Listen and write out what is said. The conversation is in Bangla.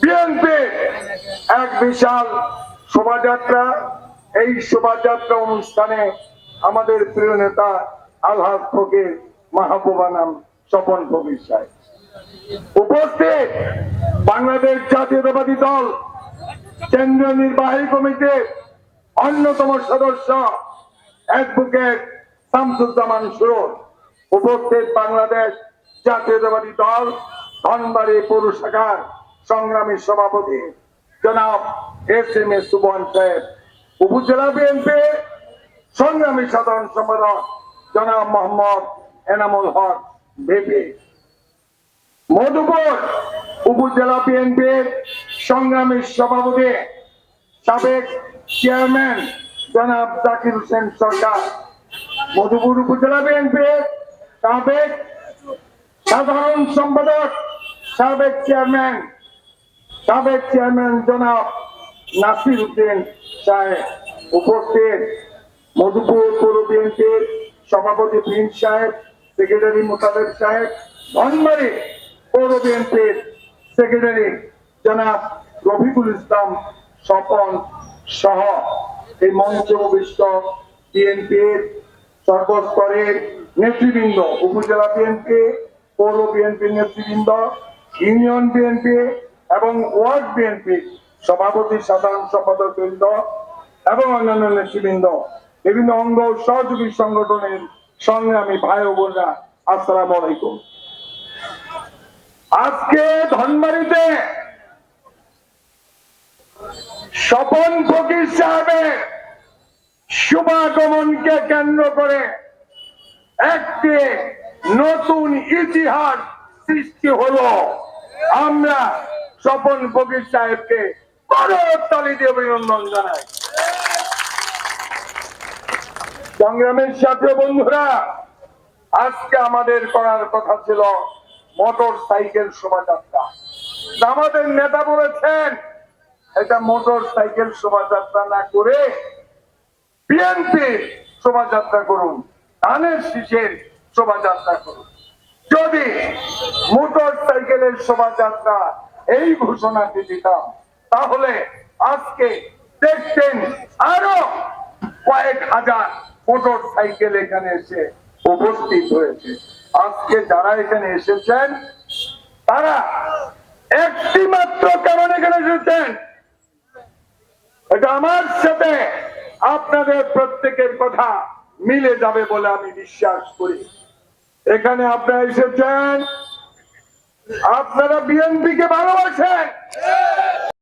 বিএনপি এক বিশাল শোভাযাত্রা। এই শোভাযাত্রা অনুষ্ঠানে আমাদের প্রিয় নেতা আলহাজ ফকির মাহবুবা নাম স্বপন ফকির সাহেব। উপস্থিত বাংলাদেশ জাতীয়তাবাদী দল, কেন্দ্রীয় নির্বাহী কমিটির অন্যতম সদস্য অ্যাডভোকেট শামসুজ্জামান সুরত উপস্থিত বাংলাদেশ জাতীয়তাবাদী দল, ধনবাড়ি পৌর শাখার সংগ্রামী সভাপতি জনাব এস এম এস সুবন সাহেব, উপজেলা বিএনপি সংগ্রামী সাধারণ সম্পাদক জনাব মোহাম্মদ এনামুল হক ভিপি মধুপুর উপজেলা বিএনপির সংগ্রামী সভাপতি সাবেক চেয়ারম্যান জনাব জাকির হোসেন সরকার। মধুপুর উপজেলা বিএনপির সাবেক সাধারণ সম্পাদক সাবেক চেয়ারম্যান সাবেক চেয়ারম্যান জনাব নাসির উদ্দিন সাহেব উপস্থিত। মধুপুর পৌর বিএনপির সভাপতি প্রিন্স সাহেব, সেক্রেটারি মোতাবেক সাহেব, ধনবাড়ি পৌর বিএনপির সেক্রেটারি জনাব রফিকুল ইসলাম স্বপন সহ এই মঞ্চ উপবিষ্ট বিএনপির সর্বস্তরের নেতৃবৃন্দ, উপজেলা বিএনপি, পৌর বিএনপির নেতৃবৃন্দ, ইউনিয়ন বিএনপি এবং ওয়ার্ড বিএনপি সভাপতি, সাধারণ সম্পাদক বৃন্দ এবং অন্যান্য নেতৃবৃন্দ, বিভিন্ন অঙ্গ সহযোগী সংগঠনের সংগ্রামী ভাই ও বোনরা, আসসালামু আলাইকুম। আজকে ধনবাড়িতে স্বপন ফকির সাহেবের শুভাগমনকে কেন্দ্র করে একটি নতুন ইতিহাস সৃষ্টি হলো। আমরা স্বপন ফকির সাহেবকে বড় তালি দিয়ে অভিনন্দন জানাই। সংগ্রামের সাথে বন্ধুরা, আজকে আমাদের করার কথা ছিল মোটর সাইকেল শোভাযাত্রা। আমাদের নেতা বলেছেন, এটা মোটর সাইকেল শোভাযাত্রা না করে বিএনপি শোভাযাত্রা করুন, ধানের শীষের শোভাযাত্রা করুন। যদি মোটর সাইকেলের শোভাযাত্রা এই ঘোষণাটি দিতাম। তাহলে আজকে দেখতেন আরও কয়েক হাজার মোটর সাইকেল এখানে এসে উপস্থিত হয়েছে। আজকে যারা এখানে এসেছেন, তারা একটি মাত্র কারণ এখানে এসেছেন। এটা আমার সাথে আপনাদের প্রত্যেকের কথা মিলে যাবে বলে আমি বিশ্বাস করি। এখানে আপনারা এসেছেন আপনারা বিএনপিকে ভালোবাসেন।